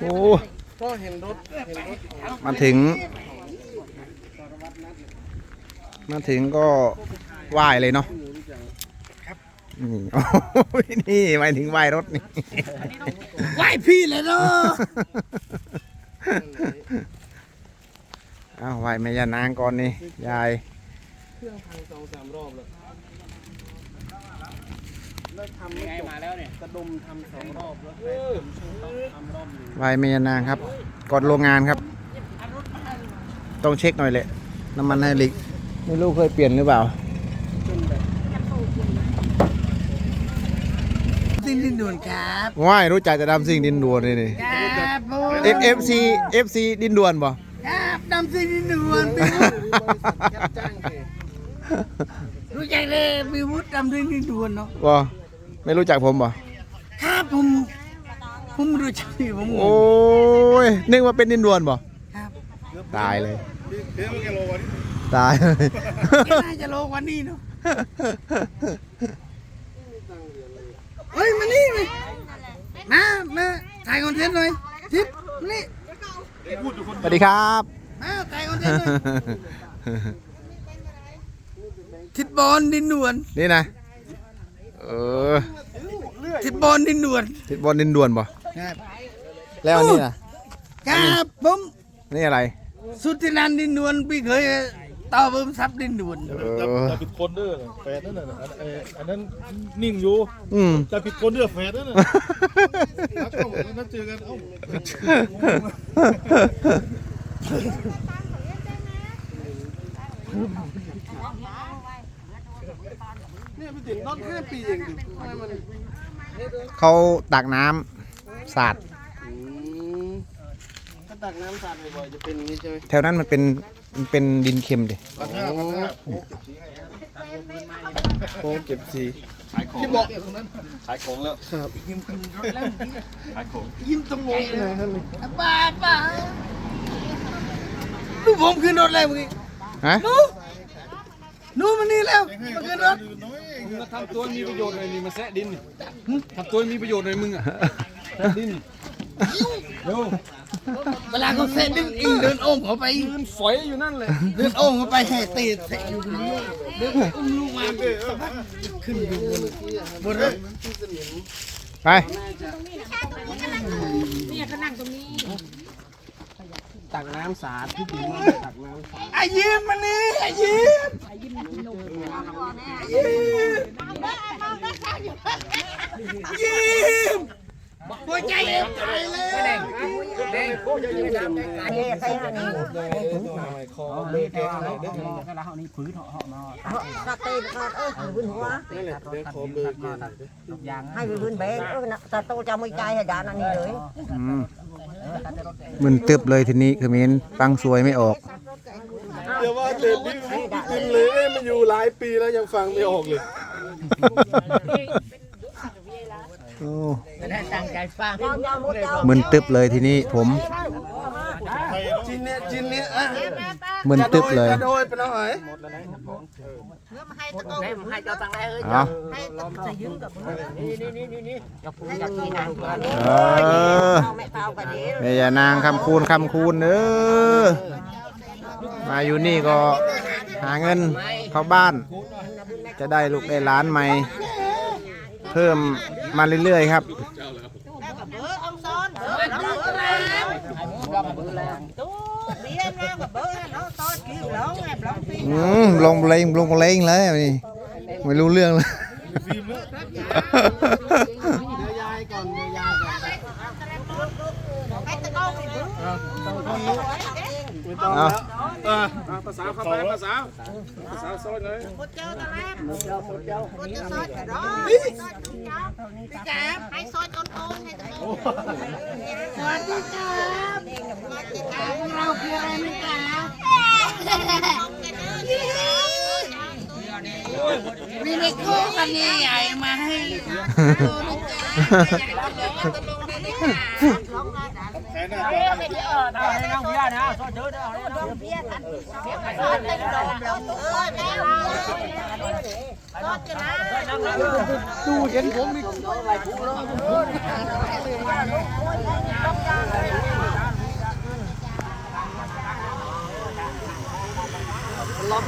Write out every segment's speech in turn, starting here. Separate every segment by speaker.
Speaker 1: โอ้
Speaker 2: ก็เห็นรถเห็นรถ
Speaker 1: มาถึง มาถึงก็ไหว้เลยเนาะนี่โอ้ยนี่หมายถึงไหว้รถนี่
Speaker 2: ไหวพี่เลยเนาะ
Speaker 1: อ้าวไหว้แม่ยานางก่อนนี่ยาย
Speaker 2: เครื่องพังสองสามรอบแล้ว แล้วทำไม่จบมาแล้วเนี่ยกระดมทำสองรอบแล้วแต่ผมช่วยต้องทำรอบหนึ่ง
Speaker 1: ไหว้แม่ยานางครับก่อนโรงงานครับ ต้องเช็คหน่อยแหละน้ำมันไฮดรอลิกไม่รู้เคยเปลี่ยนหรือเปล่า
Speaker 2: จนแบบ
Speaker 3: ดินดินด่วนครับ
Speaker 1: ว่ายรู้จักจะดำซิ่งดินด่วนนี่นี่
Speaker 3: ครับผม
Speaker 1: F F C F C ดินด่วนบ่
Speaker 3: ครับดำซิงดินด่วนพี่
Speaker 2: บริษัทแคปจ้างเหตุ
Speaker 3: รู้จักเลยพี่วุฒิดำซิงดินด่วนเนาะ
Speaker 1: บ่ ไม่รู้จักผมบ่
Speaker 3: ครับผม ผมรู้จักพี่ผม
Speaker 1: โอ้ยนึกว่าเป็นดินด่วนบ่
Speaker 3: ครับ
Speaker 1: ตายเลย
Speaker 2: เดี๋ยวแกโลวันนี้
Speaker 1: ตายเลย
Speaker 3: แกน่าจะโลกวันนี้เนาะเฮ้ยมานี่มามามาถ่ายคอนเทนต์หน่อยทิปมานี่
Speaker 1: สวัสดีครับ
Speaker 3: มาถ่ายคอนเทนต์หน่อยทิปบอลดินด่วน
Speaker 1: นี่นะเออ
Speaker 3: ทิปบอลดินด่วน
Speaker 1: ทิศบอลดินด่วนบ่
Speaker 3: ครับ
Speaker 1: แล้วอันนี้นะ
Speaker 3: ครับผม
Speaker 1: นี่อะไร
Speaker 3: สุดที่นันดินด่วนพี่เคยต่อเบิ่มซับดินด่วน
Speaker 1: เอ
Speaker 2: จับ
Speaker 1: อ
Speaker 2: จับผิดคนเด้อแฟนนั่นน่ะอันเอ่ออันนั้นนิ่งอยู่
Speaker 1: อืม
Speaker 2: จับผิดคนเด้อแฟนนั่นน่ะนัดก็บอกนัดเจอกันเอ้า เนี่ยพี่ติ๋มนอนแค่ปีเองดิทำไมมัน
Speaker 1: เขาตักน้ำสาด
Speaker 2: อืมถ้าตักน้ำสาดบ่อยๆจะเป็นอย่างนี้ใช่ไหม
Speaker 1: แถวนั้นมันเป็นมันเป็นดินเค็มดิ
Speaker 2: โอ้เก็บสี
Speaker 4: ที่บอกขายของแล้ว
Speaker 2: ครับ
Speaker 4: ขายของ
Speaker 2: ยิ้มตรงงงเลยท่านเลย
Speaker 3: ป้าป้าลูกผมขึ้นรถแล้วเมื่อกี้
Speaker 1: ฮะ
Speaker 3: ห นูหนูมานี่แล้วมาขึ้นรถ
Speaker 4: มึงมาทำตัวมีประโยชน์หน่อยนี่มาแซะดินทำตัวมีประโยชน์หน่อยมึงอะแซะดินเร็ว
Speaker 3: เวลาเขาเซ็นดึงอิงเดินโอ้มเขาไป
Speaker 4: ยืนฝอยอยู่นั่นเลย
Speaker 3: เดินโอ้มเขาไปแห่ตีเตะอยู่ตรงนี้เดินอุ้มลูกมาสักพักขึ้นอยู่บนบนรถ
Speaker 1: ไป
Speaker 2: ตั ตักน้ำสาดพี่ติ๋มตักน้ำสาด
Speaker 3: ไอ้ยิ้มมานี่ไอ้ยิ้มไอ้ยิ้มไอยิ้มหัวใจเอ็มใจเลย
Speaker 2: คอเลือดแก้อะไรเด้อ
Speaker 5: สเตนก็เออให้พื้นหัว
Speaker 2: นั่นแหละเด้อคอเลือดแก้อะไรเด้อ
Speaker 5: ให้พื้นเบงเออนะแต่โตจะไม่ใจให้ดานอันนี้เลย
Speaker 1: มมึนตึบเลยทีนี้คือมินฟังสวยไม่ออก
Speaker 2: เดี๋ยวว่าเด็ดพี่ติ๋มเลยเอ้ยมันอยู่หลายปีแล้วยังฟังไม่ออกเลย
Speaker 1: โอ้
Speaker 3: ตั้งใจฟัง
Speaker 5: เจ้าเจ้ามุดเจ้า
Speaker 1: มึนตึบเลยทีนี้ผม
Speaker 2: จินเนี้ยจินเนี้ยอะ
Speaker 1: มึนตึบเลย
Speaker 2: กระโดยไปแล้วเหรอ
Speaker 5: ให้เจ้าตังไรเอ้ย
Speaker 1: เอา
Speaker 5: ให้ต้องใส่ยืมกับนี่นี่นี่นี่นี่อย่าพูดอย่างนี้นะ
Speaker 1: เออ
Speaker 5: ไม่เปล่ากันนี้
Speaker 1: แม่ยานางคำคูณคำคูณเออมาอยู่นี่ก็หาเงินเข้าบ้าน จะได้ลูกได้หล้านใหม่ เพิ่มมาเรื่อยๆครับ
Speaker 5: เบี้ยแม่กับเบอร์เนาะต อื
Speaker 1: มลงเลงลงเลงเลยนี่ไม่รู้เรื่องเลย
Speaker 2: เออภาษาเข้าไปภาษาภาษาซอยเลย
Speaker 5: เจ้าตะแรกหมดเจ้าเจ้าเจ้าซอยกระดอพี่แจ๊บให้ซอยต้นโตให้ตะก้องสวัสดีครับเราคืออะไรไม่กล้า มีเด็กโก้กันใหญ่มาให้โตนะจ๊ะ
Speaker 2: แค่นั้น
Speaker 3: ดูเห็นผม ล็
Speaker 5: อก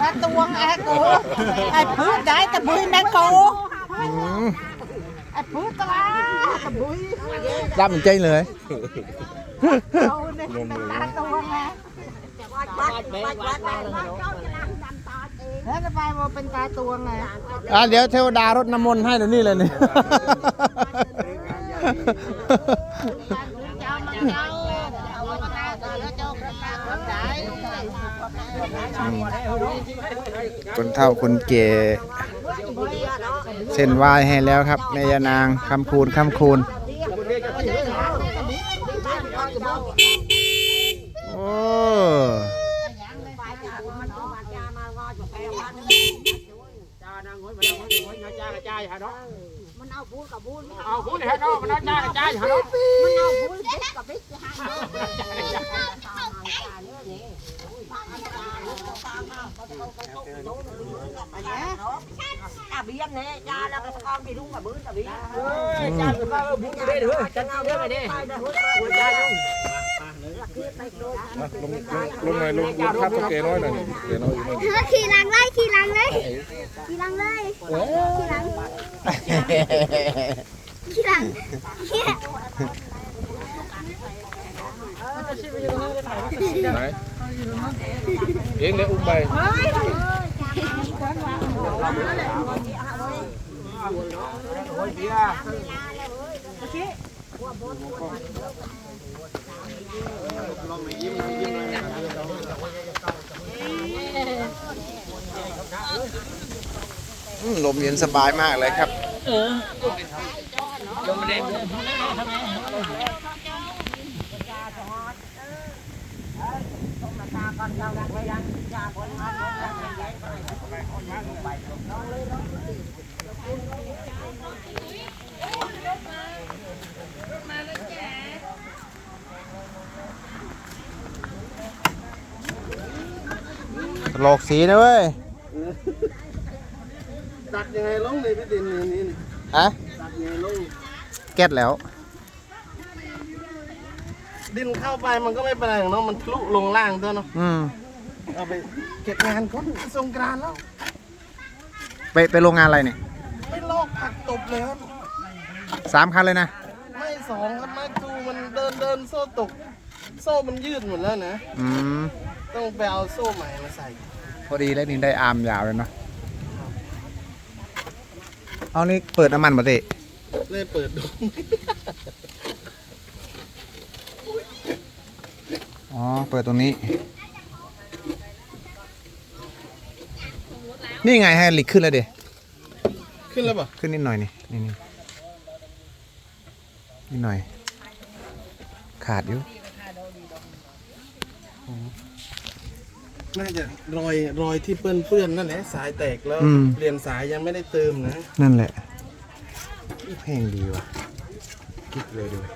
Speaker 6: มาตวงไอ้กูไอ้พืชได้ตะบุยแม่กูไอ้พืชตะลาตะบุย
Speaker 1: รับมันใจเลย
Speaker 6: เาตวงไงวั แล้วจะไปว่าเป็นตาตวงไง
Speaker 1: อะเดี๋ยวเทวดารดน้ำมนต์ให้เดี๋ยวนี้เลยนี่ คนเฒ่าคนแก่เส้นไหวายให้แล้วครับแม่ยานางคำคูณคำคูณ โอ้
Speaker 5: เอาพูดเลยฮะเนาะมันเอาจ้ากระจายฮะเนาะ
Speaker 6: à biết nè cha là cái con thì đúng là bữa là biết
Speaker 5: บุญได้เด้อจัดเด้อไปเด้
Speaker 4: ลงหน่อยลงลงภาพตัวแกน้อยหน่อยนี่แกน้อยอยู่นั่น
Speaker 7: ขี่หลังเลยขี่หลังเลยขี่หลังเลยขี่หลัง ขี่หลังขี่หลัง
Speaker 4: ไหนเองเลยอุ้มไป
Speaker 1: ลมเย็นสบายมากเลยครับหลอ กสีนะเว้ย
Speaker 2: ดักยังไงลงเลยพี่ดินนี่นี่
Speaker 1: ฮะ
Speaker 2: ดักยังไงลง
Speaker 1: แก๊สแล้ว
Speaker 2: ดินเข้าไปมันก็ไม่เป็นไรหรอกเนาะมันทะลุลงล่างตัวเนาะ
Speaker 1: อืม
Speaker 2: เอาไปเก็บงานก่อนสงกรานต์แล้ว
Speaker 1: ไปไปโรงงานอะไรเนี่ย
Speaker 2: ไม่ลอกผักตบเลยครับ
Speaker 1: สามคันเลยนะ
Speaker 2: ไม่สองครับไม่ดูมันเดินเดินโซ่ตก โซ่มันยืดหมดแล้วนะ
Speaker 1: อืม
Speaker 2: ต้องไปเอาโซ่ใหม่มาใส่
Speaker 1: พอดีแล้วนี่ได้อาร์มยาวเลยเนาะ เอานี่เปิดน้ำมันมาเตะ
Speaker 2: เลยเปิดดู
Speaker 1: อ๋อ เปิดตรงนี้ นี่ไงให้หลีกขึ้นแล้วเด
Speaker 2: ขึ้นแล้วป่ะ
Speaker 1: ขึ้นนิดหน่อยนี่นี่นี่นิดหน่อย ขาดอยู่
Speaker 2: น่าจะรอยรอยที่เปื้อนเปื้อนๆนั่นแหละสายแตกแล้ว
Speaker 1: อืม
Speaker 2: เปลี่ยนสายยังไม่ได้เติมนะ
Speaker 1: นั่นแหละ เพลงดีว่ะกิ๊กเลยด้วย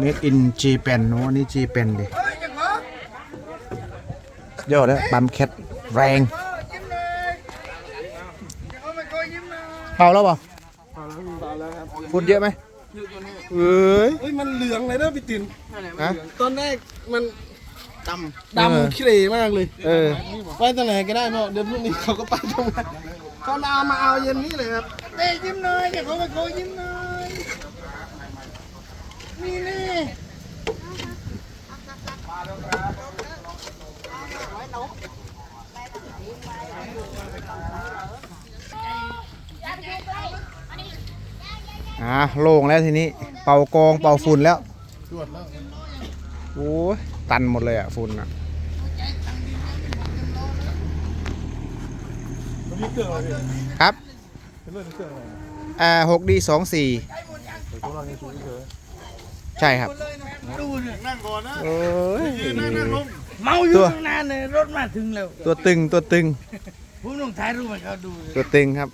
Speaker 1: Made in Japan โน้อันนี่ Japan ดิยอดเลยบัมแคทแรงเผาแล้วเปล่าฝุ่นเยอะไหมเอ้ย
Speaker 2: เฮ้ยมันเหลืองเลยนะพี่ติน
Speaker 1: ฮะ
Speaker 2: ตอนแรกมันดำ
Speaker 1: เออ
Speaker 2: ดำขี้เหร่มากเลย
Speaker 1: เออ
Speaker 2: ไปตรงไหนก็ได้เนาะเดี๋ยวพรุ่งนี้เขาก็ไปตรงนั้น เขาเอามาเอาเย็นนี้เลยครับเต้ยิ้มหน่อยเดี๋ยวเขาไปโกยยิ้มหน่อยนี่นี่
Speaker 1: อ่าโล่งแล้วทีนี้ เป่ากองเป่าฝุ่นแล้ว
Speaker 2: ตรวจแล้ว
Speaker 1: โอ้ยตันหมดเลยอะฝุ่นอะ
Speaker 2: มีเครื่องอะไรพี่
Speaker 1: ครับ
Speaker 2: เป็นเรื่องเครื่องอะไร
Speaker 1: อ่าหกดีสองสี่
Speaker 2: พวกเรายังชูเฉย
Speaker 1: ใช่ครับ
Speaker 2: ดูเนี่ยนั่งก่อนนะ
Speaker 1: โอ้ย
Speaker 2: นั่งนั่งลง
Speaker 3: เมาอยู่ตั้งนานเลยรถมาถึงแล้ว
Speaker 1: ตัวตึงตัวตึง
Speaker 3: ผมต้องถ่ายรูปให้เขาดูเลย
Speaker 1: ตัวตึงครับ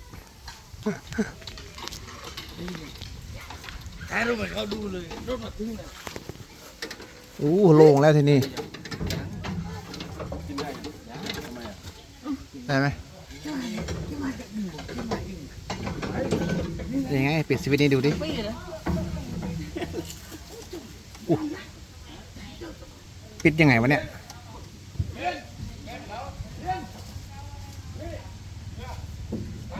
Speaker 3: ถ่ายรูปให้เขาดูเลยรถมาถึงแล้ว
Speaker 1: อู้โล่งแล้วทีนี้ได้ไหม ยังไงปิดสวิตช์นี้ดูดิอู้ปิดยังไงวะเนี่ย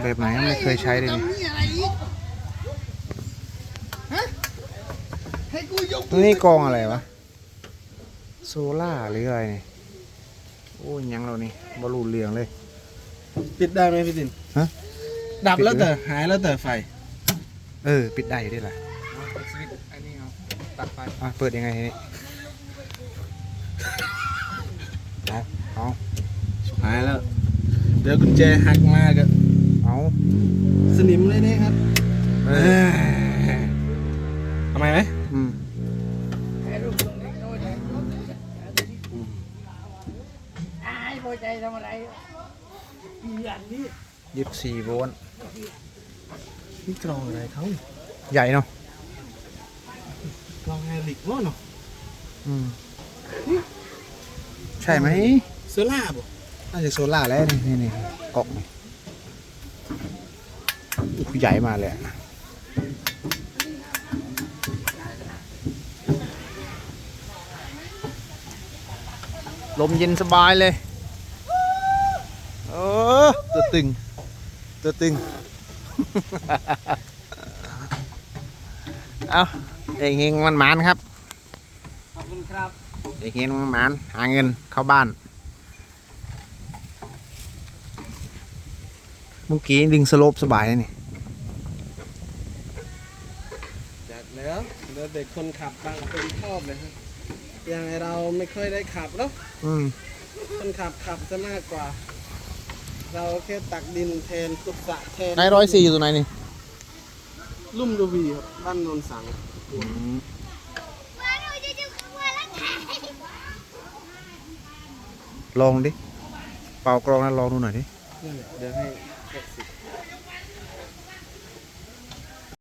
Speaker 1: แบบไหนไม่เคยใช้เลยนี่
Speaker 2: นี่อะไรอีกฮะให้กูยก
Speaker 1: นี่กองอะไรวะ โซล่าหรืออะไรนี่ โอ้ยยังเรานี่บอลูเรืองเลย
Speaker 2: ปิดได้ไหมพี่ติน
Speaker 1: ฮะ
Speaker 2: ดับแล้วแต่หายแล้วแต่ไฟ
Speaker 1: เออ ปิดได้อยู่ด้วยล่ะ
Speaker 8: สวิตช์อันนี้เอาตัดไฟ
Speaker 1: อะเปิดยังไงทีนี้เอาเอา
Speaker 2: หายแล้ว เดี๋ยวกุญแจหักมากอะ
Speaker 1: สิบสี่โวลต์
Speaker 2: นี่กรองอะไรเขา
Speaker 1: ใหญ่เนาะ
Speaker 2: กรองไฮลิกเนาะเนาะ
Speaker 1: อืมใช่ไหม
Speaker 2: โซล่าบ่
Speaker 1: น่าจะโซล่าแล้วนี่นี่นี่กล่องนี่อู้หูใหญ่มากเลยอะลมเย็นสบายเลย เออตัวตึง ตัวตึง เอาเองเฮงมันหมานครับ
Speaker 9: ขอบคุณครับ
Speaker 1: เองเฮงมันหมานหาเงินเข้าบ้าน เมื่อกี้ดึงสโลปสบายเลยนี่
Speaker 2: จัดแล้วเดี๋ยวเด็กคนขับบางคนชอบเลยครับอย่างไอเราไม่ค่อยได้ขับเนาะ
Speaker 1: อืม
Speaker 2: คนขับขับจะมากกว่า เราแค่ตักดินแทนขุดสระแทน
Speaker 1: นายร้อยสี่อยู่ตรงไหนนี่
Speaker 2: ลุ่มดูวีครับบ้านโนนสัง
Speaker 1: ลองดิ เป่ากรองแล้วลองดูหน่อยดิ
Speaker 2: นั่นแหละเดี๋ยวให้หกสิบ